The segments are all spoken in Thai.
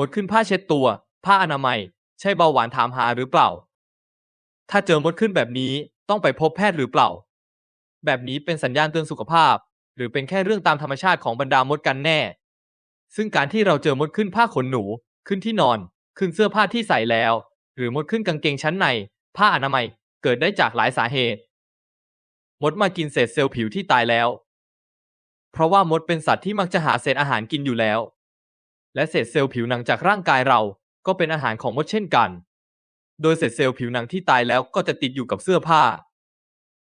มดขึ้นผ้าเช็ดตัว ผ้าอนามัย ใช่เบาหวานถามหาหรือเปล่า ถ้าเจอมดขึ้นแบบนี้ต้องไปพบแพทย์หรือเปล่า แบบนี้เป็นสัญญาณเตือนสุขภาพ หรือเป็นแค่เรื่องตามธรรมชาติของบรรดามดกันแน่ ซึ่งการที่เราเจอมดขึ้นผ้าขนหนู ขึ้นที่นอน ขึ้นเสื้อผ้าที่ใส่แล้ว หรือมดขึ้นกางเกงชั้นใน ผ้าอนามัย เกิดได้จากหลายสาเหตุ มดมากินเศษเซลล์ผิวที่ตายแล้ว เพราะว่ามดเป็นสัตว์ที่มักจะหาเศษอาหารกินอยู่แล้ว และเศษเซลล์ผิวหนังจากร่างกายเราก็เป็นอาหารของมดเช่นกัน โดยเศษเซลล์ผิวหนังที่ตายแล้วก็จะติดอยู่กับเสื้อผ้า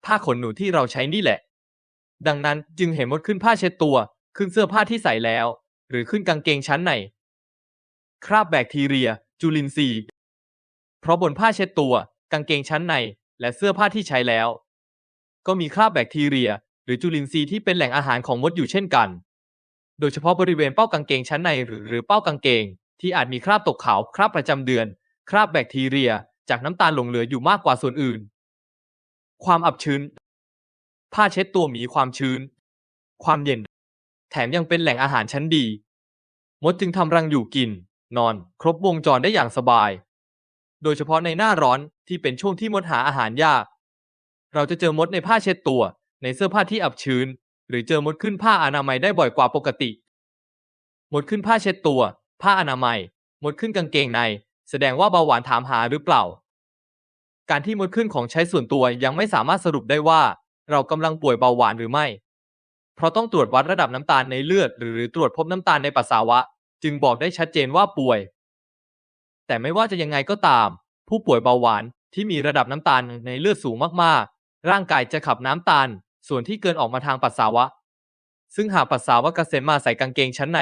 ผ้าขนหนูที่เราใช้นี่แหละ ดังนั้นจึงเห็นมดขึ้นผ้าเช็ดตัว ขึ้นเสื้อผ้าที่ใส่แล้ว หรือขึ้นกางเกงชั้นใน คราบแบคทีเรีย จุลินทรีย์ เพราะบนผ้าเช็ดตัว กางเกงชั้นใน และเสื้อผ้าที่ใช้แล้ว ก็มีคราบแบคทีเรีย หรือจุลินทรีย์ที่เป็นแหล่งอาหารของมดอยู่เช่นกัน โดยเฉพาะบริเวณเป้ากางเกงชั้นในหรือหรือเป้ากางเกง ที่อาจมีคราบตกขาวคราบประจำเดือน คราบแบคทีเรีย จากน้ำตาลหลงเหลืออยู่มากกว่าส่วนอื่น ความอับชื้น ผ้าเช็ดตัวหมีความชื้น ความเย็น แถมยังเป็นแหล่งอาหารชั้นดี มดจึงทำรังอยู่กิน นอน ครบวงจรได้อย่างสบาย โดยเฉพาะในหน้าร้อนที่เป็นช่วงที่มดหาอาหารยาก เราจะเจอมดในผ้าเช็ดตัว ในเสื้อผ้าที่อับชื้น หรือเจอมดขึ้นผ้าอนามัยได้บ่อยกว่าปกติ มดขึ้นผ้าเช็ดตัว ผ้าอนามัย มดขึ้นกางเกงใน แสดงว่าเบาหวานถามหาหรือเปล่า การที่มดขึ้นของใช้ส่วนตัวยังไม่สามารถสรุปได้ว่า เรากำลังป่วยเบาหวานหรือไม่ เพราะต้องตรวจวัดระดับน้ำตาลในเลือด หรือตรวจพบน้ำตาลในปัสสาวะ จึงบอกได้ชัดเจนว่าป่วย แต่ไม่ว่าจะยังไงก็ตาม ผู้ป่วยเบาหวานที่มีระดับน้ำตาลในเลือดสูงมากๆ ร่างกายจะขับน้ำตาล ส่วนที่เกินออกมาทางปัสสาวะ ซึ่งหากปัสสาวะกระเซ็นมาใส่กางเกงชั้นใน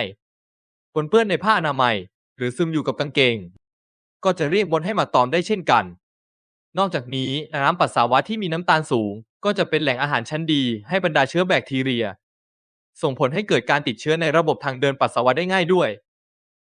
ปนเปื้อนในผ้าอนามัย หรือซึมอยู่กับกางเกง ก็จะเรียกมดให้มาตอมได้เช่นกัน นอกจากนี้น้ำปัสสาวะที่มีน้ำตาลสูง ก็จะเป็นแหล่งอาหารชั้นดีให้บรรดาเชื้อแบคทีเรีย ส่งผลให้เกิดการติดเชื้อในระบบทางเดินปัสสาวะได้ง่ายด้วย